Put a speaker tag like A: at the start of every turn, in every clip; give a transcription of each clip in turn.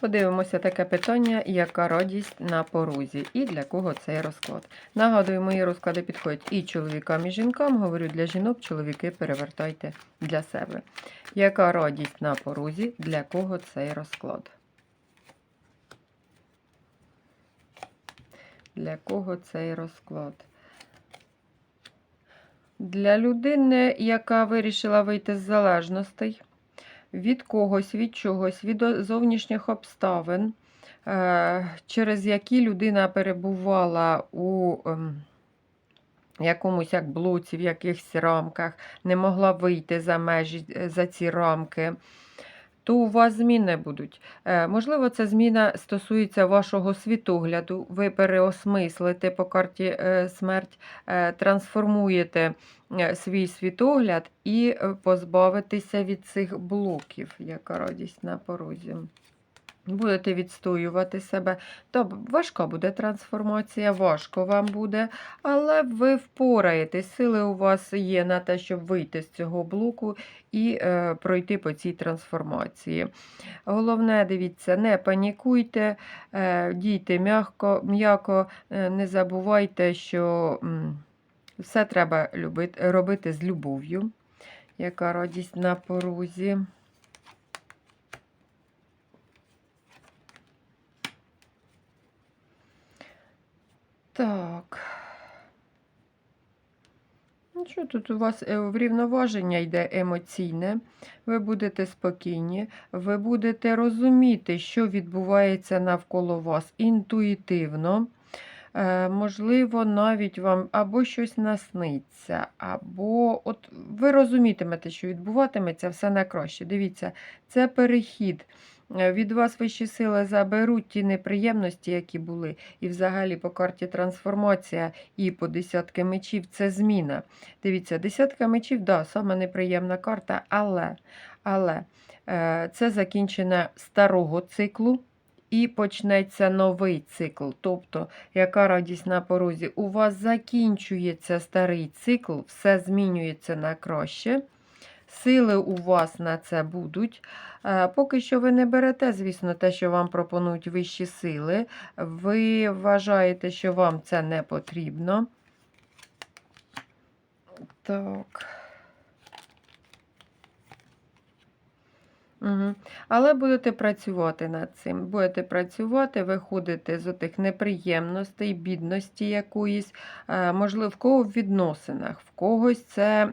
A: Подивимося таке питання, яка радість на порозі і для кого цей розклад. Нагадую, мої розклади підходять і чоловікам, і жінкам. Говорю для жінок, чоловіки перевертайте для себе. Яка радість на порозі, для кого цей розклад? Для кого цей розклад? Для людини, яка вирішила вийти з залежностей від когось, від чогось, від зовнішніх обставин, е, через які людина перебувала у ем, якомусь як блоці, в якихось рамках, не могла вийти за межі, е, за ці рамки. То у вас зміни будуть. Е, Можливо, ця зміна стосується вашого світогляду. Ви переосмислите по карті е, смерть, е, трансформуєте свій світогляд і позбавитеся від цих блоків, яка радість на порозі. Будете відстоювати себе. Тобто важка буде трансформація, важко вам буде, але ви впораєтесь. Сили у вас є на те, щоб вийти з цього блоку і е, пройти по цій трансформації. Головне, дивіться, не панікуйте, е, дійте м'яко, м'яко, е, не забувайте, що м, все треба любити, робити з любов'ю. Яка радість на порозі. Так. Ну що тут у вас е, врівноваження йде емоційне, ви будете спокійні, ви будете розуміти, що відбувається навколо вас інтуїтивно. Е, можливо, навіть вам або щось насниться, або от ви розумітимете, що відбуватиметься все на краще. Дивіться, це перехід. Е, Від вас вищі сили заберуть ті неприємності, які були. І взагалі по карті трансформація і по десятки мечів це зміна. Дивіться, десятка мечів, да, саме неприємна карта, але, але е, це закінчення старого циклу. І почнеться новий цикл. Тобто, яка радість на порозі? У вас закінчується старий цикл, все змінюється на краще. Сили у вас на це будуть. Е, Поки що ви не берете, звісно, те, що вам пропонують вищі сили. Ви вважаєте, що вам це не потрібно. Так. Угу. Але будете працювати над цим. Будете працювати, виходити з отих неприємностей, бідності якоїсь, е, можливо, в кого в відносинах, в когось це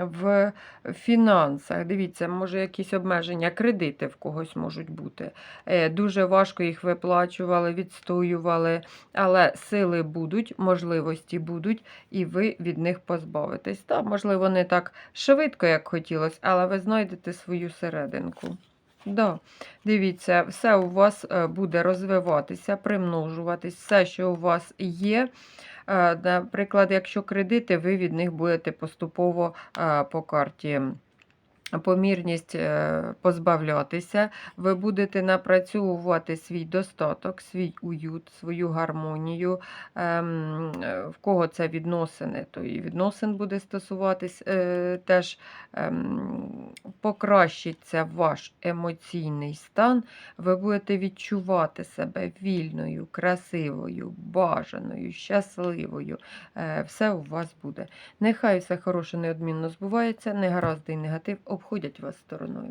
A: в фінансах. Дивіться, може, якісь обмеження, кредити в когось можуть бути. Е, Дуже важко їх виплачували, відстоювали, але сили будуть, можливості будуть, і ви від них позбавитесь. Та, можливо, не так швидко, як хотілося, але ви знайдете свою серединку. Да. Дивіться, все у вас е, буде розвиватися, примножуватись, все, що у вас є. Е, Наприклад, якщо кредити, ви від них будете поступово е, по карті. Помірність е, позбавлятися, ви будете напрацьовувати свій достаток, свій уют, свою гармонію. Ем, е, В кого це відносини, то і відносин буде стосуватись е, теж ем, покращиться ваш емоційний стан, ви будете відчувати себе вільною, красивою, бажаною, щасливою. Все у вас буде. Нехай все хороше неодмінно збувається, негаразди і негатив обходять вас стороною.